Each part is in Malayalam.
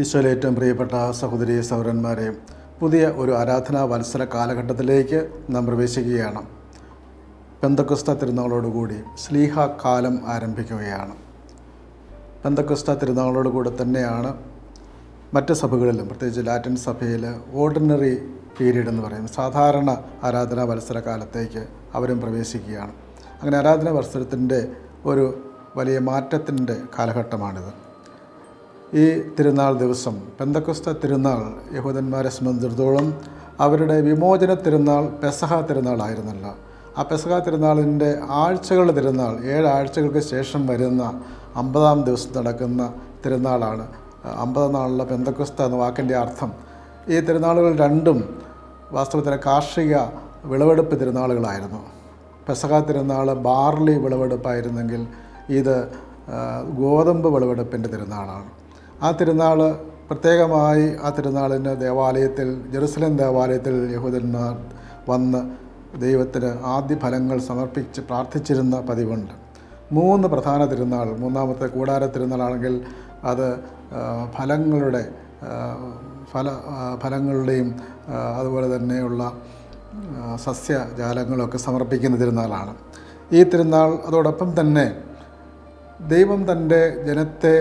ഈശോയിലെ ഏറ്റവും പ്രിയപ്പെട്ട സഹോദരി സൗരന്മാരെ പുതിയ ഒരു ആരാധനാ വത്സര കാലഘട്ടത്തിലേക്ക് നാം പ്രവേശിക്കുകയാണ്. പെന്തക്കുസ്ത തിരുനാളോടുകൂടി സ്ലീഹ കാലം ആരംഭിക്കുകയാണ്. പെന്തക്കുസ്ത തിരുനാളോടുകൂടി തന്നെയാണ് മറ്റ് സഭകളിലും പ്രത്യേകിച്ച് ലാറ്റിൻ സഭയിൽ ഓർഡിനറി പീരീഡ് എന്ന് പറയും സാധാരണ ആരാധനാ വത്സര കാലത്തേക്ക് അവരും പ്രവേശിക്കുകയാണ്. അങ്ങനെ ആരാധനാ വത്സരത്തിന്റെ ഒരു വലിയ മാറ്റത്തിന്റെ കാലഘട്ടമാണിത്. ഈ തിരുനാൾ ദിവസം പെന്തക്കുസ്ത തിരുനാൾ യഹൂദന്മാരെ സംബന്ധിച്ചിടത്തോളം അവരുടെ വിമോചന തിരുനാൾ പെസഹ തിരുനാളായിരുന്നല്ലോ. ആ പെസഹ തിരുനാളിന്റെ ആഴ്ചകളുടെ തിരുനാൾ ഏഴാഴ്ചകൾക്ക് ശേഷം വരുന്ന അമ്പതാം ദിവസം നടക്കുന്ന തിരുനാളാണ്. അമ്പതാം നാളിലെ പെന്തക്കുസ്ത എന്ന വാക്കിന്റെ അർത്ഥം ഈ തിരുനാളുകൾ രണ്ടും വാസ്തവത്തിൽ കാർഷിക വിളവെടുപ്പ് തിരുനാളുകളായിരുന്നു. പെസഹ തിരുനാൾ ബാർലി വിളവെടുപ്പായിരുന്നെങ്കിൽ ഇത് ഗോതമ്പ് വിളവെടുപ്പിന്റെ തിരുനാളാണ്. ആ തിരുനാൾ പ്രത്യേകമായി ആ തിരുനാളിന് ദേവാലയത്തിൽ ജെറുസലേം ദേവാലയത്തിൽ യഹൂദന്മാർ വന്ന് ദൈവത്തിന് ആദ്യ ഫലങ്ങൾ സമർപ്പിച്ച് പ്രാർത്ഥിച്ചിരുന്ന പതിവുണ്ട്. മൂന്ന് പ്രധാന തിരുനാൾ മൂന്നാമത്തെ കൂടാര തിരുനാളാണെങ്കിൽ അത് ഫലങ്ങളുടെ ഫല ഫലങ്ങളുടെയും അതുപോലെ തന്നെയുള്ള സസ്യജാലങ്ങളൊക്കെ സമർപ്പിക്കുന്ന തിരുനാളാണ്. ഈ തിരുനാൾ അതോടൊപ്പം തന്നെ ദൈവം തന്റെ ജനത്തെ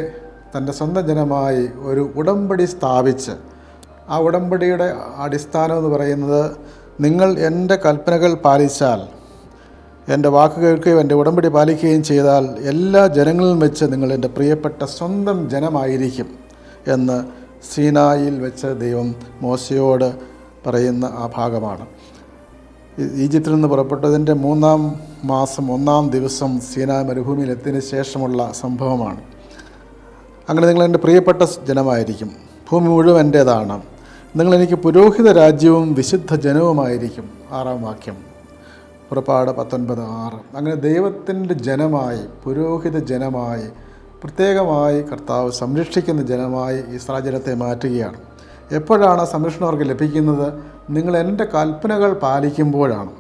തന്റെ സ്വന്തം ജനമായി ഒരു ഉടമ്പടി സ്ഥാപിച്ച് ആ ഉടമ്പടിയുടെ അടിസ്ഥാനം എന്ന് പറയുന്നത് നിങ്ങൾ എന്റെ കൽപ്പനകൾ പാലിച്ചാൽ എന്റെ വാക്ക് കേൾക്കുകയും എന്റെ ഉടമ്പടി പാലിക്കുകയും ചെയ്താൽ എല്ലാ ജനങ്ങളിലും വെച്ച് നിങ്ങൾ എന്റെ പ്രിയപ്പെട്ട സ്വന്തം ജനമായിരിക്കും എന്ന് സീനായിൽ വെച്ച് ദൈവം മോശയോട് പറയുന്ന ആ ഭാഗമാണ്. ഈജിപ്തിൽ നിന്ന് പുറപ്പെട്ടതിന്റെ മൂന്നാം മാസം ഒന്നാം ദിവസം സീനാ മരുഭൂമിയിൽ എത്തിയതിന് ശേഷമുള്ള സംഭവമാണ്. അങ്ങനെ നിങ്ങൾ എന്റെ പ്രിയപ്പെട്ട ജനമായിരിക്കും. ഭൂമി മുഴുവൻ എന്റേതാണ്. നിങ്ങൾ എനിക്ക് പുരോഹിത രാജ്യവും വിശുദ്ധ ജനവുമായിരിക്കും. ആറാം വാക്യം. പുറപ്പാട് പത്തൊൻപത് ആറ്. അങ്ങനെ ദൈവത്തിന്റെ ജനമായി പുരോഹിത ജനമായി പ്രത്യേകമായി കർത്താവ് സംരക്ഷിക്കുന്ന ജനമായി ഇസ്രായേൽ ജനത്തെ മാറ്റുകയാണ്. എപ്പോഴാണ് സംരക്ഷണം അവർക്ക് ലഭിക്കുന്നത്? നിങ്ങൾ എന്റെ കൽപ്പനകൾ പാലിക്കുമ്പോഴാണ്.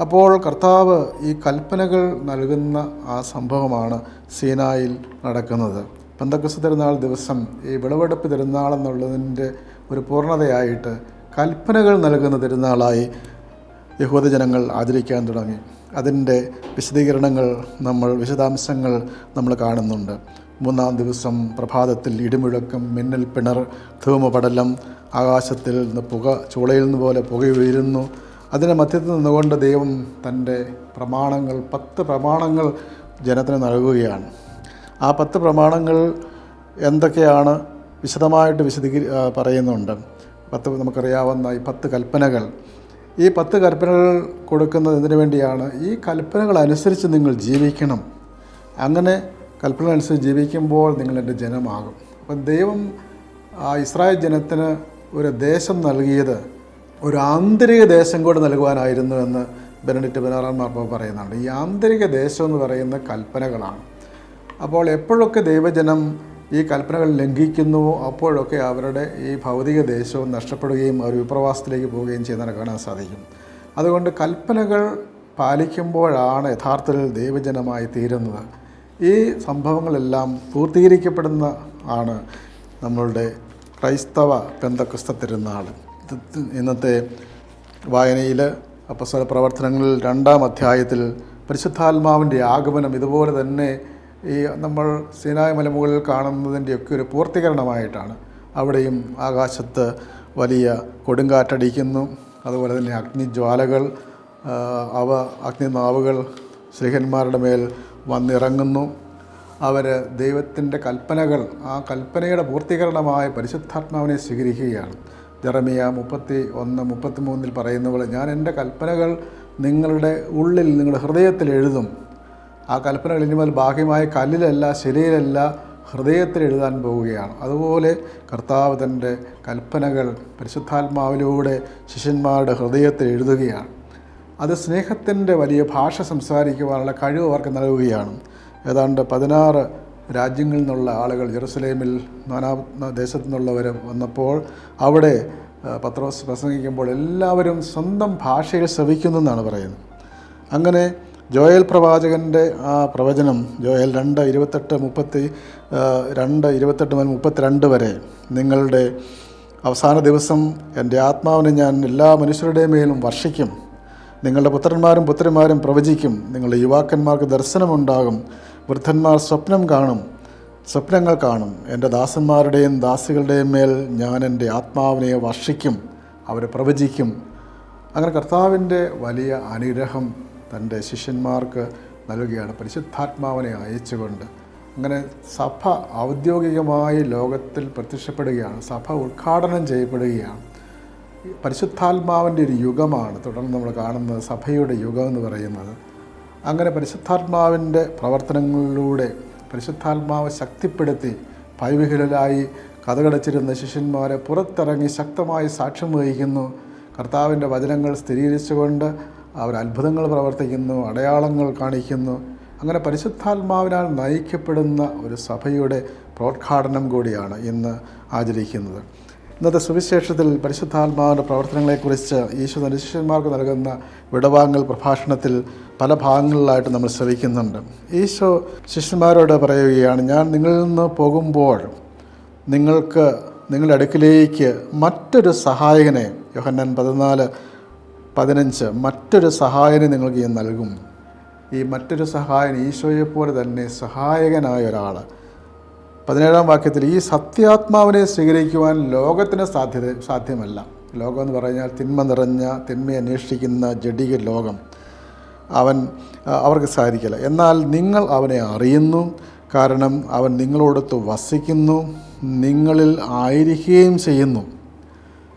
അപ്പോൾ കർത്താവ് ഈ കൽപ്പനകൾ നൽകുന്ന ആ സംഭവമാണ് സീനായിൽ നടക്കുന്നത്. പന്തക്കുസ തിരുനാൾ ദിവസം ഈ വിളവെടുപ്പ് തിരുനാൾ എന്നുള്ളതിന്റെ ഒരു പൂർണതയായിട്ട് കൽപ്പനകൾ നൽകുന്ന തിരുനാളായി യഹൂദജനങ്ങൾ ആചരിക്കാൻ തുടങ്ങി. അതിന്റെ വിശദീകരണങ്ങൾ നമ്മൾ വിശദാംശങ്ങൾ നമ്മൾ കാണുന്നുണ്ട്. മൂന്നാം ദിവസം പ്രഭാതത്തിൽ ഇടിമുഴക്കം മിന്നൽ പിണർ ധൂമപടലം ആകാശത്തിൽ നിന്ന് പുക ചൂളയിൽ നിന്ന് പോലെ പുക ഉയരുന്നു. അതിന്റെ മധ്യത്തിൽ നിന്നുകൊണ്ട് ദൈവം തന്റെ പ്രമാണങ്ങൾ പത്ത് പ്രമാണങ്ങൾ ജനത്തിന് നൽകുകയാണ്. ആ പത്ത് പ്രമാണങ്ങൾ എന്തൊക്കെയാണ് വിശദമായിട്ട് വിശദീകരി പറയുന്നുണ്ട്. പത്ത് നമുക്കറിയാവുന്ന ഈ പത്ത് കൽപ്പനകൾ. ഈ പത്ത് കൽപ്പനകൾ കൊടുക്കുന്നത് എന്തിനു വേണ്ടിയാണ്? ഈ കൽപ്പനകൾ അനുസരിച്ച് നിങ്ങൾ ജീവിക്കണം. അങ്ങനെ കൽപ്പന അനുസരിച്ച് ജീവിക്കുമ്പോൾ നിങ്ങളെന്റെ ജനമാകും. അപ്പം ദൈവം ആ ഇസ്രായേൽ ജനത്തിന് ഒരു ദേശം നൽകിയത് ഒരു ആന്തരിക ദേശം കൂടെ നൽകുവാനായിരുന്നു എന്ന് ബെനഡിറ്റ് ബനാറാൻ മാർപ്പ പറയുന്നുണ്ട്. ഈ ആന്തരിക ദേശം എന്ന് പറയുന്ന കൽപ്പനകളാണ്. അപ്പോൾ എപ്പോഴൊക്കെ ദൈവജനം ഈ കൽപ്പനകൾ ലംഘിക്കുന്നുവോ അപ്പോഴൊക്കെ അവരുടെ ഈ ഭൗതിക ദേശവും നഷ്ടപ്പെടുകയും അവർ വിപ്രവാസത്തിലേക്ക് പോവുകയും ചെയ്യുന്നതിനെ കാണാൻ സാധിക്കും. അതുകൊണ്ട് കൽപ്പനകൾ പാലിക്കുമ്പോഴാണ് യഥാർത്ഥത്തിൽ ദൈവജനമായി തീരുന്നത്. ഈ സംഭവങ്ങളെല്ലാം പൂർത്തീകരിക്കപ്പെടുന്ന ആണ് നമ്മളുടെ ക്രൈസ്തവ പെന്തക്രിസ്ത തിരുനാൾ. ഇന്നത്തെ വായനയിൽ അപ്പസ്വല പ്രവർത്തനങ്ങളിൽ രണ്ടാം അധ്യായത്തിൽ പരിശുദ്ധാത്മാവിന്റെ ആഗമനം ഇതുപോലെ തന്നെ ഈ നമ്മൾ സീനായ മലമുകളിൽ കാണുന്നതിന്റെയൊക്കെ ഒരു പൂർത്തീകരണമായിട്ടാണ്. അവിടെയും ആകാശത്ത് വലിയ കൊടുങ്കാറ്റടിക്കുന്നു. അതുപോലെ തന്നെ അഗ്നിജ്വാലകൾ അവ അഗ്നിനാവുകൾ ശ്രീഹന്മാരുടെ മേൽ വന്നിറങ്ങുന്നു. അവർ ദൈവത്തിന്റെ കൽപ്പനകൾ ആ കൽപ്പനയുടെ പൂർത്തീകരണമായ പരിശുദ്ധാത്മാവിനെ സ്വീകരിക്കുകയാണ്. ജറമിയ മുപ്പത്തി ഒന്ന് മുപ്പത്തി മൂന്നിൽ പറയുന്ന പോലെ ഞാൻ എന്റെ കൽപ്പനകൾ നിങ്ങളുടെ ഉള്ളിൽ നിങ്ങളുടെ ഹൃദയത്തിൽ എഴുതും. ആ കൽപ്പന കഴിഞ്ഞാൽ ബാഹ്യമായ കല്ലിലല്ല ശരിയിലല്ല ഹൃദയത്തിൽ എഴുതാൻ പോവുകയാണ്. അതുപോലെ കർത്താവ് തന്റെ കൽപ്പനകൾ പരിശുദ്ധാത്മാവിലൂടെ ശിഷ്യന്മാരുടെ ഹൃദയത്തിൽ എഴുതുകയാണ്. അത് സ്നേഹത്തിന്റെ വലിയ ഭാഷ സംസാരിക്കുവാനുള്ള കഴിവ് അവർക്ക് നൽകുകയാണ്. ഏതാണ്ട് പതിനാറ് രാജ്യങ്ങളിൽ നിന്നുള്ള ആളുകൾ ജെറുസലേമിൽ നാനാ ദേശത്തു നിന്നുള്ളവർ വന്നപ്പോൾ അവിടെ പത്രോസ് പ്രസംഗിക്കുമ്പോൾ എല്ലാവരും സ്വന്തം ഭാഷയിൽ ശ്രവിക്കുന്നു എന്നാണ് പറയുന്നത്. അങ്ങനെ ജോയൽ പ്രവാചകന്റെ ആ പ്രവചനം ജോയൽ രണ്ട് ഇരുപത്തെട്ട് മുപ്പത്തി രണ്ട് ഇരുപത്തെട്ട് മുതൽ മുപ്പത്തിരണ്ട് വരെ നിങ്ങളുടെ അവസാന ദിവസം എന്റെ ആത്മാവിനെ ഞാൻ എല്ലാ മനുഷ്യരുടെയും മേലും വർഷിക്കും. നിങ്ങളുടെ പുത്രന്മാരും പുത്രിമാരും പ്രവചിക്കും. നിങ്ങളുടെ യുവാക്കന്മാർക്ക് ദർശനമുണ്ടാകും. വൃദ്ധന്മാർ സ്വപ്നം കാണും. സ്വപ്നങ്ങൾ കാണും. എന്റെ ദാസന്മാരുടെയും ദാസികളുടെയും മേൽ ഞാൻ എന്റെ ആത്മാവിനെ വർഷിക്കും. അവരെ പ്രവചിക്കും. അങ്ങനെ കർത്താവിന്റെ വലിയ അനുഗ്രഹം തന്റെ ശിഷ്യന്മാർക്ക് നൽകുകയാണ്. പരിശുദ്ധാത്മാവിനെ അയച്ചുകൊണ്ട് അങ്ങനെ സഭ ഔദ്യോഗികമായി ലോകത്തിൽ പ്രത്യക്ഷപ്പെടുകയാണ്. സഭ ഉദ്ഘാടനം ചെയ്യപ്പെടുകയാണ്. പരിശുദ്ധാത്മാവിന്റെ ഒരു യുഗമാണ് തുടർന്ന് നമ്മൾ കാണുന്നത് സഭയുടെ യുഗം എന്ന് പറയുന്നത്. അങ്ങനെ പരിശുദ്ധാത്മാവിന്റെ പ്രവർത്തനങ്ങളിലൂടെ പരിശുദ്ധാത്മാവ് ശക്തിപ്പെടുത്തി പൈവികളിലായി കഥകടച്ചിരുന്ന ശിഷ്യന്മാരെ പുറത്തിറങ്ങി ശക്തമായി സാക്ഷ്യം വഹിക്കുന്നു. കർത്താവിന്റെ വചനങ്ങൾ സ്ഥിരീകരിച്ചുകൊണ്ട് അവർ അത്ഭുതങ്ങൾ പ്രവർത്തിക്കുന്നു അടയാളങ്ങൾ കാണിക്കുന്നു. അങ്ങനെ പരിശുദ്ധാത്മാവിനാൽ നയിക്കപ്പെടുന്ന ഒരു സഭയുടെ പ്രോദ്ഘാടനം കൂടിയാണ് ഇന്ന് ആചരിക്കുന്നത്. ഇന്നത്തെ സുവിശേഷത്തിൽ പരിശുദ്ധാത്മാവിന്റെ പ്രവർത്തനങ്ങളെക്കുറിച്ച് ഈശോ ശിഷ്യന്മാർക്ക് നൽകുന്ന വിടവാങ്ങൽ പ്രഭാഷണത്തിൽ പല ഭാഗങ്ങളിലായിട്ട് നമ്മൾ ശ്രവിക്കുന്നുണ്ട്. ഈശോ ശിഷ്യന്മാരോട് പറയുകയാണ് ഞാൻ നിങ്ങളിൽ നിന്ന് പോകുമ്പോൾ നിങ്ങൾക്ക് നിങ്ങളുടെ അടുക്കിലേക്ക് മറ്റൊരു സഹായകനെ യോഹന്നാൻ പതിനാല് പതിനഞ്ച് മറ്റൊരു സഹായനെ നിങ്ങൾക്ക് ഞാൻ നൽകും. ഈ മറ്റൊരു സഹായൻ ഈശോയെ ഈശോയെപ്പോലെ തന്നെ സഹായകനായ ഒരാൾ പതിനേഴാം വാക്യത്തിൽ ഈ സത്യാത്മാവിനെ സ്വീകരിക്കുവാൻ ലോകത്തിന് സാധ്യത സാധ്യമല്ല. ലോകം എന്ന് പറഞ്ഞാൽ തിന്മ നിറഞ്ഞ തിന്മയെ അന്വേഷിക്കുന്ന ജഡിക ലോകം. അവൻ അവർക്ക് സാധിക്കില്ല. എന്നാൽ നിങ്ങൾ അവനെ അറിയുന്നു. കാരണം അവൻ നിങ്ങളോടൊത്ത് വസിക്കുന്നു. നിങ്ങളിൽ ആയിരിക്കുകയും ചെയ്യുന്നു.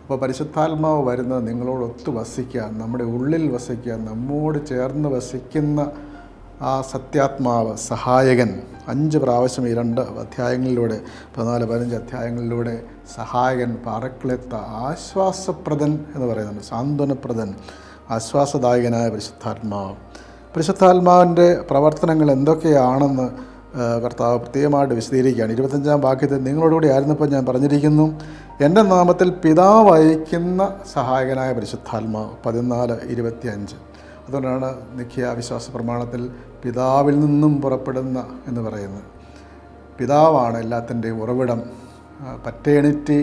അപ്പോൾ പരിശുദ്ധാത്മാവ് വരുന്നത് നിങ്ങളോടൊത്ത് വസിക്കുക നമ്മുടെ ഉള്ളിൽ വസിക്കുക നമ്മോട് ചേർന്ന് വസിക്കുന്ന ആ സത്യാത്മാവ് സഹായകൻ. അഞ്ച് പ്രാവശ്യം ഈ രണ്ട് അധ്യായങ്ങളിലൂടെ പതിനാല് പതിനഞ്ച് അധ്യായങ്ങളിലൂടെ സഹായകൻ പാറക്കിളെത്ത ആശ്വാസപ്രദൻ എന്ന് പറയുന്നുണ്ട്. സാന്ത്വനപ്രദൻ ആശ്വാസദായകനായ പരിശുദ്ധാത്മാവ്. പരിശുദ്ധാത്മാവിന്റെ പ്രവർത്തനങ്ങൾ എന്തൊക്കെയാണെന്ന് കർത്താവ് പ്രത്യേകമായിട്ട് വിശദീകരിക്കുകയാണ്. ഇരുപത്തഞ്ചാം വാക്യത്തിൽ നിങ്ങളോടുകൂടി ആയിരുന്നപ്പോൾ ഞാൻ പറഞ്ഞിരിക്കുന്നു എന്റെ നാമത്തിൽ പിതാവ് അയക്കുന്ന സഹായകനായ പരിശുദ്ധാത്മാവ് പതിനാല് ഇരുപത്തി അഞ്ച് അതുകൊണ്ടാണ് നിഖ്യ വിശ്വാസ പ്രമാണത്തിൽ പിതാവിൽ നിന്നും പുറപ്പെടുന്ന എന്ന് പറയുന്നത്. പിതാവാണ് എല്ലാത്തിന്റെയും ഉറവിടം പറ്റേണിറ്റി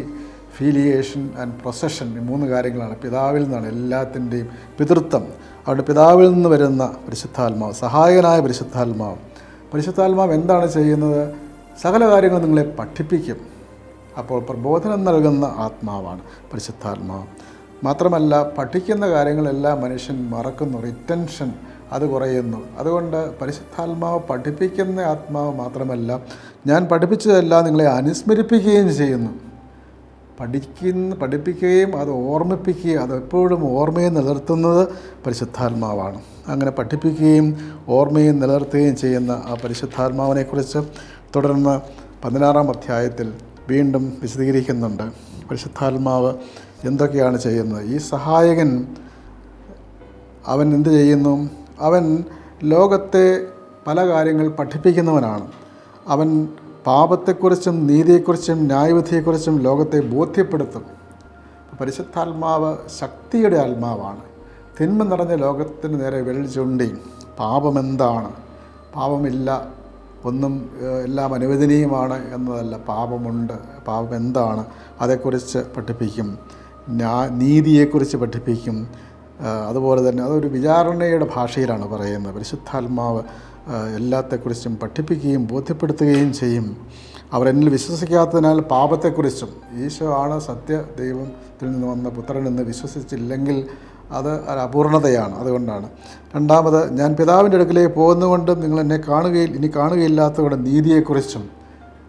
ഫീലിയേഷൻ ആൻഡ് പ്രൊസഷൻ ഈ മൂന്ന് കാര്യങ്ങളാണ്. പിതാവിൽ നിന്നാണ് എല്ലാത്തിന്റെയും പിതൃത്വം. അവിടെ പിതാവിൽ നിന്ന് വരുന്ന പരിശുദ്ധാത്മാവ് സഹായകനായ പരിശുദ്ധാത്മാവ് പരിശുദ്ധാത്മാവ് എന്താണ് ചെയ്യുന്നത്? സകല കാര്യങ്ങളും നിങ്ങളെ പഠിപ്പിക്കും. അപ്പോൾ പ്രബോധനം നൽകുന്ന ആത്മാവാണ് പരിശുദ്ധാത്മാവ്. മാത്രമല്ല പഠിക്കുന്ന കാര്യങ്ങളെല്ലാം മനുഷ്യൻ മറക്കുന്നു റിറ്റൻഷൻ അത് കുറയുന്നു. അതുകൊണ്ട് പരിശുദ്ധാത്മാവ് പഠിപ്പിക്കുന്ന ആത്മാവ് മാത്രമല്ല ഞാൻ പഠിപ്പിച്ചതെല്ലാം നിങ്ങളെ അനുസ്മരിപ്പിക്കുകയും ചെയ്യുന്നു. പഠിക്കുന്ന പഠിപ്പിക്കുകയും അത് ഓർമ്മിപ്പിക്കുകയും അത് എപ്പോഴും ഓർമ്മയെ നിലനിർത്തുന്നത് പരിശുദ്ധാത്മാവാണ്. അങ്ങനെ പഠിപ്പിക്കുകയും ഓർമ്മയും നിലനിർത്തുകയും ചെയ്യുന്ന ആ പരിശുദ്ധാത്മാവിനെക്കുറിച്ച് തുടർന്ന് പതിനാറാം അധ്യായത്തിൽ വീണ്ടും വിശദീകരിക്കുന്നുണ്ട്. പരിശുദ്ധാത്മാവ് എന്തൊക്കെയാണ് ചെയ്യുന്നത്? ഈ സഹായകൻ അവൻ എന്ത് ചെയ്യുന്നു? അവൻ ലോകത്തെ പല കാര്യങ്ങൾ പഠിപ്പിക്കുന്നവനാണ്. അവൻ പാപത്തെക്കുറിച്ചും നീതിയെക്കുറിച്ചും ന്യായവിധിയെക്കുറിച്ചും ലോകത്തെ ബോധ്യപ്പെടുത്തും. പരിശുദ്ധാത്മാവ് ശക്തിയുടെ ആത്മാവാണ്. തിന്മ നിറഞ്ഞ ലോകത്തിന് നേരെ വിരൽ ചൂണ്ടി. പാപമെന്താണ്? പാപമില്ല. ഒന്നും എല്ലാം അനുവദനീയമാണ് എന്നതല്ല. പാപമുണ്ട്. പാപം എന്താണ് അതേക്കുറിച്ച് പഠിപ്പിക്കും. നീതിയെക്കുറിച്ച് പഠിപ്പിക്കും. അതുപോലെ തന്നെ അതൊരു വിചാരണയുടെ ഭാഷയിലാണ് പറയുന്നത്. പരിശുദ്ധാത്മാവ് എല്ലാത്തെക്കുറിച്ചും പഠിപ്പിക്കുകയും ബോധ്യപ്പെടുത്തുകയും ചെയ്യും. അവരെന്നിൽ വിശ്വസിക്കാത്തതിനാൽ പാപത്തെക്കുറിച്ചും ഈശോ ആണ് സത്യ ദൈവത്തിൽ നിന്ന് വന്ന പുത്രൻ എന്ന് വിശ്വസിച്ചില്ലെങ്കിൽ അത് അപൂർണതയാണ്. അതുകൊണ്ടാണ്. രണ്ടാമത് ഞാൻ പിതാവിന്റെ അടുക്കിലേക്ക് പോകുന്നതുകൊണ്ടും നിങ്ങൾ എന്നെ കാണുകയിൽ ഇനി കാണുകയില്ലാത്തതുകൊണ്ട് നീതിയെക്കുറിച്ചും.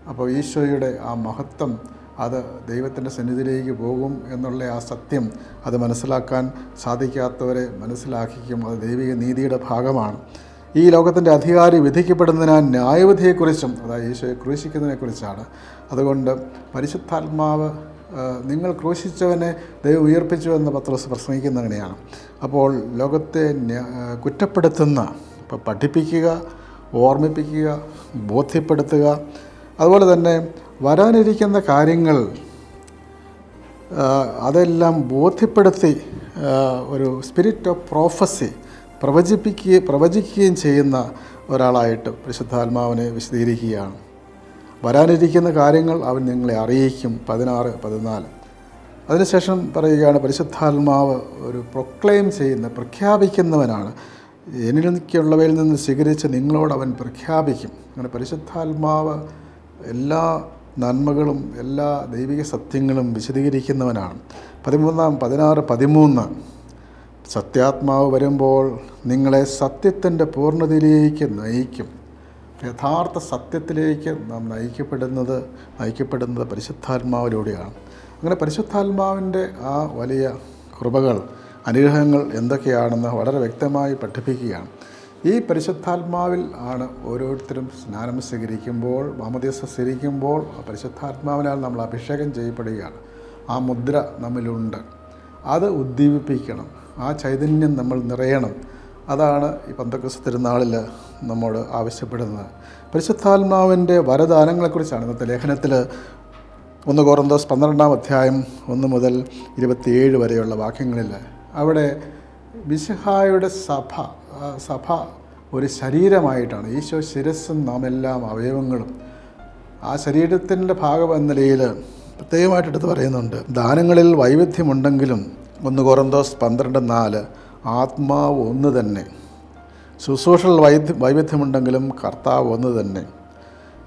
അപ്പോൾ ഈശോയുടെ ആ മഹത്വം അത് ദൈവത്തിന്റെ സന്നിധിയിലേക്ക് പോകും എന്നുള്ള ആ സത്യം അത് മനസ്സിലാക്കാൻ സാധിക്കാത്തവരെ മനസ്സിലാക്കിക്കും. അത് ദൈവിക നീതിയുടെ ഭാഗമാണ്. ഈ ലോകത്തിന്റെ അധികാരി വിധിക്കപ്പെടുന്നതിനാൽ ന്യായവിധിയെക്കുറിച്ചും അതായത് ഈശോയെ ക്രൂശിക്കുന്നതിനെക്കുറിച്ചാണ്. അതുകൊണ്ട് പരിശുദ്ധാത്മാവ് നിങ്ങൾ ക്രൂശിച്ചവനെ ദൈവം ഉയർപ്പിച്ചു എന്ന് പത്രോസ് പ്രസംഗിക്കുന്ന അങ്ങനെയാണ്. അപ്പോൾ ലോകത്തെ കുറ്റപ്പെടുത്തുന്ന ഇപ്പോൾ പഠിപ്പിക്കുക ഓർമ്മിപ്പിക്കുക ബോധ്യപ്പെടുത്തുക അതുപോലെ തന്നെ വരാനിരിക്കുന്ന കാര്യങ്ങൾ അതെല്ലാം ബോധ്യപ്പെടുത്തി ഒരു സ്പിരിറ്റ് ഓഫ് പ്രോഫസി പ്രവചിപ്പിക്കുകയും പ്രവചിക്കുകയും ചെയ്യുന്ന ഒരാളായിട്ട് പരിശുദ്ധാത്മാവിനെ വിശദീകരിക്കുകയാണ്. വരാനിരിക്കുന്ന കാര്യങ്ങൾ അവൻ നിങ്ങളെ അറിയിക്കും. പതിനാറ് പതിനാല്. അതിനുശേഷം പറയുകയാണ് പരിശുദ്ധാത്മാവ് ഒരു പ്രൊക്ലെയിം ചെയ്യുന്ന പ്രഖ്യാപിക്കുന്നവനാണ്. എനിക്കുള്ളവയിൽ നിന്ന് സ്വീകരിച്ച് നിങ്ങളോട് അവൻ പ്രഖ്യാപിക്കും. അങ്ങനെ പരിശുദ്ധാത്മാവ് എല്ലാ നന്മകളും എല്ലാ ദൈവിക സത്യങ്ങളും വിശദീകരിക്കുന്നവനാണ്. പതിമൂന്നാം പതിനാറ് പതിമൂന്ന്. സത്യാത്മാവ് വരുമ്പോൾ നിങ്ങളെ സത്യത്തിന്റെ പൂർണതയിലേക്ക് നയിക്കും. യഥാർത്ഥ സത്യത്തിലേക്ക് നാം നയിക്കപ്പെടുന്നത് നയിക്കപ്പെടുന്നത് പരിശുദ്ധാത്മാവിലൂടെയാണ്. അങ്ങനെ പരിശുദ്ധാത്മാവിന്റെ ആ വലിയ കൃപകൾ അനുഗ്രഹങ്ങൾ എന്തൊക്കെയാണെന്ന് വളരെ വ്യക്തമായി പഠിപ്പിക്കുകയാണ്. ഈ പരിശുദ്ധാത്മാവിൽ ആണ് ഓരോരുത്തരും സ്നാനം സ്വീകരിക്കുമ്പോൾ വാമദേശ സ്വീകരിക്കുമ്പോൾ പരിശുദ്ധാത്മാവിനാൽ നമ്മൾ അഭിഷേകം ചെയ്യപ്പെടുകയാണ്. ആ മുദ്ര നമ്മിലുണ്ട്. അത് ഉദ്ദീപിപ്പിക്കണം. ആ ചൈതന്യം നമ്മൾ നിറയണം. അതാണ് ഈ പന്തക്രിസ് തിരുനാളിൽ നമ്മോട് ആവശ്യപ്പെടുന്നത്. പരിശുദ്ധാത്മാവിന്റെ വരദാനങ്ങളെക്കുറിച്ചാണ് ഇന്നത്തെ ലേഖനത്തിൽ ഒന്ന് കോറന്തോസ് പന്ത്രണ്ടാം അധ്യായം ഒന്ന് മുതൽ ഇരുപത്തിയേഴ് വരെയുള്ള വാക്യങ്ങളിൽ അവിടെ വിശുഹായുടെ സഭ സഭ ഒരു ശരീരമായിട്ടാണ്. ഈശോ ശിരസ്സും നാം എല്ലാം അവയവങ്ങളും. ആ ശരീരത്തിന്റെ ഭാഗം എന്ന നിലയിൽ പ്രത്യേകമായിട്ട് എടുത്ത് പറയുന്നുണ്ട്. ദാനങ്ങളിൽ വൈവിധ്യമുണ്ടെങ്കിലും ഒന്ന് കോറന്തോസ് പന്ത്രണ്ട് നാല് ആത്മാവ് ഒന്ന് തന്നെ. ശുശ്രൂഷകൾ വൈദ്യ വൈവിധ്യമുണ്ടെങ്കിലും കർത്താവ് ഒന്ന് തന്നെ.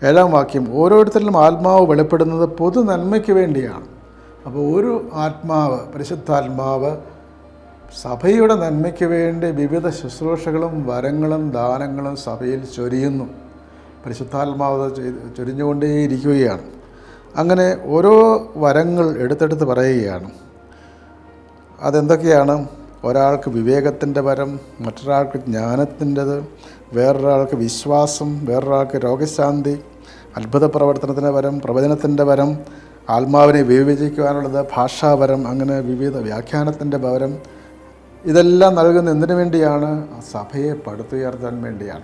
ഏഴാം വാക്യം ഓരോരുത്തരിലും ആത്മാവ് വെളിപ്പെടുന്നത് പൊതു നന്മയ്ക്ക് വേണ്ടിയാണ്. അപ്പോൾ ഒരു ആത്മാവ് പരിശുദ്ധാത്മാവ് സഭയുടെ നന്മയ്ക്ക് വേണ്ടി വിവിധ ശുശ്രൂഷകളും വരങ്ങളും ദാനങ്ങളും സഭയിൽ ചൊരിയുന്നു. പരിശുദ്ധാത്മാവ് ചൊരിഞ്ഞുകൊണ്ടേയിരിക്കുകയാണ്. അങ്ങനെ ഓരോ വരങ്ങൾ എടുത്തെടുത്ത് പറയുകയാണ്. അതെന്തൊക്കെയാണ്? ഒരാൾക്ക് വിവേകത്തിന്റെ വരം മറ്റൊരാൾക്ക് ജ്ഞാനത്തിന്റെത് വേറൊരാൾക്ക് വിശ്വാസം വേറൊരാൾക്ക് രോഗശാന്തി അത്ഭുത പ്രവർത്തനത്തിന്റെ വരം പ്രവചനത്തിന്റെ വരം ആത്മാവിനെ വിവേചിക്കുവാനുള്ളത് ഭാഷാവരം അങ്ങനെ വിവിധ വ്യാഖ്യാനത്തിന്റെ വരം ഇതെല്ലാം നൽകുന്ന എന്തിനു വേണ്ടിയാണ് സഭയെ പടുത്തുയർത്താൻ വേണ്ടിയാണ്.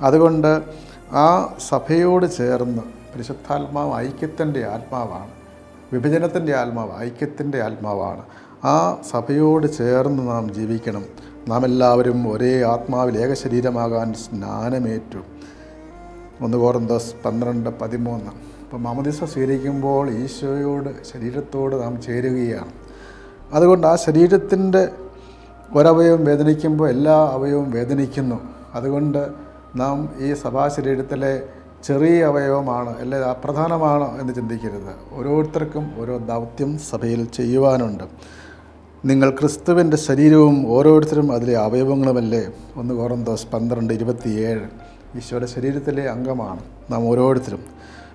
അതുകൊണ്ട് ആ സഭയോട് ചേർന്ന് പരിശുദ്ധാത്മാവ് ഐക്യത്തിന്റെ ആത്മാവാണ് വിഭജനത്തിന്റെ ആത്മാവ് ഐക്യത്തിന്റെ ആത്മാവാണ്. ആ സഭയോട് ചേർന്ന് നാം ജീവിക്കണം. നാം എല്ലാവരും ഒരേ ആത്മാവിൽ ഏക ശരീരമാകാൻ സ്നാനമേറ്റു. ഒന്ന് കോറന്തോസ് പന്ത്രണ്ട് പതിമൂന്ന്. അപ്പം മമദിസ സ്വീകരിക്കുമ്പോൾ ഈശോയോട് ശരീരത്തോട് നാം ചേരുകയാണ്. അതുകൊണ്ട് ആ ശരീരത്തിന്റെ ഒരവയവം വേദനിക്കുമ്പോൾ എല്ലാ അവയവവും വേദനിക്കുന്നു. അതുകൊണ്ട് നാം ഈ സഭാശരീരത്തിലെ ചെറിയ അവയവമാണ് അല്ലെ അപ്രധാനമാണ് എന്ന് ചിന്തിക്കരുത്. ഓരോരുത്തർക്കും ഓരോ ദൗത്യം സഭയിൽ ചെയ്യുവാനുണ്ട്. നിങ്ങൾ ക്രിസ്തുവിന്റെ ശരീരവും ഓരോരുത്തരും അതിലെ അവയവങ്ങളുമല്ലേ? ഒന്ന് കോറന്തോസ് പന്ത്രണ്ട് ഇരുപത്തിയേഴ്. ഈശോയുടെ ശരീരത്തിലെ അംഗമാണ് നാം ഓരോരുത്തരും.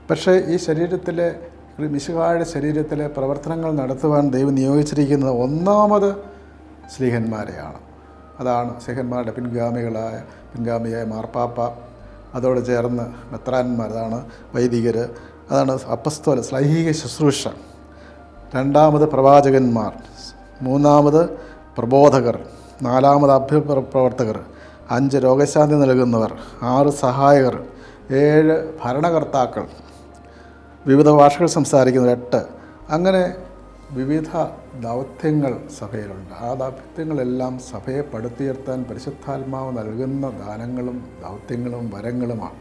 പക്ഷേ ഈ ശരീരത്തിലെ മിശുകായുടെ ശരീരത്തിലെ പ്രവർത്തനങ്ങൾ നടത്തുവാൻ ദൈവം നിയോഗിച്ചിരിക്കുന്നത് ഒന്നാമത് സ്ലീഹന്മാരെയാണ് അതാണ് സ്ലീഹന്മാരുടെ പിൻഗാമികളായ പിൻഗാമിയായ മാർപ്പാപ്പ അതോട് ചേർന്ന് മെത്രാന്മാർ അതാണ് വൈദികർ അതാണ് അപ്പസ്തോല സ്ലൈഹിക ശുശ്രൂഷ. രണ്ടാമത് പ്രവാചകന്മാർ മൂന്നാമത് പ്രബോധകർ നാലാമത് അഭ്യപ്രവർത്തകർ അഞ്ച് രോഗശാന്തി നൽകുന്നവർ ആറ് സഹായകർ ഏഴ് ഭരണകർത്താക്കൾ. വിവിധ ഭാഷകൾ സംസാരിക്കുന്നവർ എട്ട്. അങ്ങനെ വിവിധ ദൗത്യങ്ങൾ സഭയിലുണ്ട്. ആ ദൗത്യങ്ങളെല്ലാം സഭയെ പടുത്തുയർത്താൻ പരിശുദ്ധാത്മാവ് നൽകുന്ന ദാനങ്ങളും ദൗത്യങ്ങളും വരങ്ങളുമാണ്.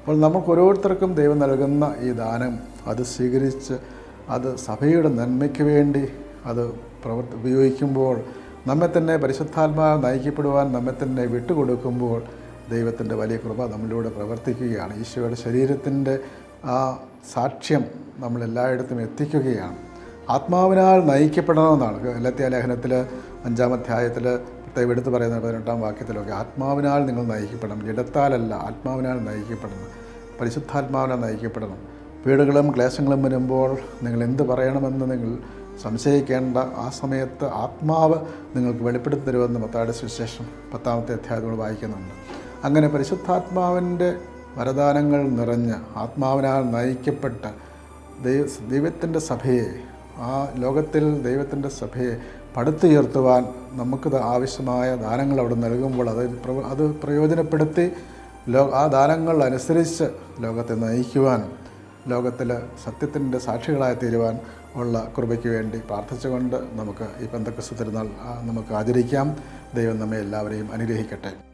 അപ്പോൾ നമുക്ക് ഓരോരുത്തർക്കും ദൈവം നൽകുന്ന ഈ ദാനം അത് സ്വീകരിച്ച് അത് സഭയുടെ നന്മയ്ക്ക് വേണ്ടി അത് പ്രവർത്തി ഉപയോഗിക്കുമ്പോൾ നമ്മെ തന്നെ പരിശുദ്ധാത്മാവ് നയിക്കപ്പെടുവാൻ നമ്മെ തന്നെ വിട്ടുകൊടുക്കുമ്പോൾ ദൈവത്തിന്റെ വലിയ കൃപ നമ്മളിലൂടെ പ്രവർത്തിക്കുകയാണ്. ഈശോയുടെ ശരീരത്തിന്റെ ആ സാക്ഷ്യം നമ്മളെല്ലായിടത്തും എത്തിക്കുകയാണ്. ആത്മാവിനാൽ നയിക്കപ്പെടണമെന്നാണ്. ഗലത്യ ലേഖനത്തിൽ അഞ്ചാം അധ്യായത്തിൽ പ്രത്യേകം എടുത്ത് പറയുന്ന പതിനെട്ടാം വാക്യത്തിലൊക്കെ ആത്മാവിനാൽ നിങ്ങൾ നയിക്കപ്പെടണം. ജഡത്താലല്ല ആത്മാവിനാൽ നയിക്കപ്പെടണം. പരിശുദ്ധാത്മാവിനാൽ നയിക്കപ്പെടണം. വീടുകളും ക്ലേശങ്ങളും വരുമ്പോൾ നിങ്ങൾ എന്ത് പറയണമെന്ന് നിങ്ങൾ സംശയിക്കേണ്ട. ആ സമയത്ത് ആത്മാവ് നിങ്ങൾക്ക് വെളിപ്പെടുത്തി തരുമെന്ന് മത്തായുടെ സുവിശേഷം പത്താമത്തെ അധ്യായത്തോട് വായിക്കുന്നുണ്ട്. അങ്ങനെ പരിശുദ്ധാത്മാവിന്റെ വരദാനങ്ങൾ നിറഞ്ഞ് ആത്മാവിനാൽ നയിക്കപ്പെട്ട ദൈവ ദൈവത്തിന്റെ സഭയെ ആ ലോകത്തിൽ ദൈവത്തിന്റെ സഭയെ പടുത്തുയർത്തുവാൻ നമുക്ക് ആവശ്യമായ ദാനങ്ങൾ അവിടെ നൽകുമ്പോൾ അത് അത് പ്രയോജനപ്പെടുത്തി ലോ ആ ദാനങ്ങൾ അനുസരിച്ച് ലോകത്തെ നയിക്കുവാൻ ലോകത്തിൽ സത്യത്തിന്റെ സാക്ഷികളായി തീരുവാൻ ഉള്ള കൃപയ്ക്ക് വേണ്ടി പ്രാർത്ഥിച്ചുകൊണ്ട് നമുക്ക് ഈ പെന്തക്കസ്തു തിരുനാൾ നമുക്ക് ആചരിക്കാം. ദൈവം നമ്മെ എല്ലാവരെയും അനുഗ്രഹിക്കട്ടെ.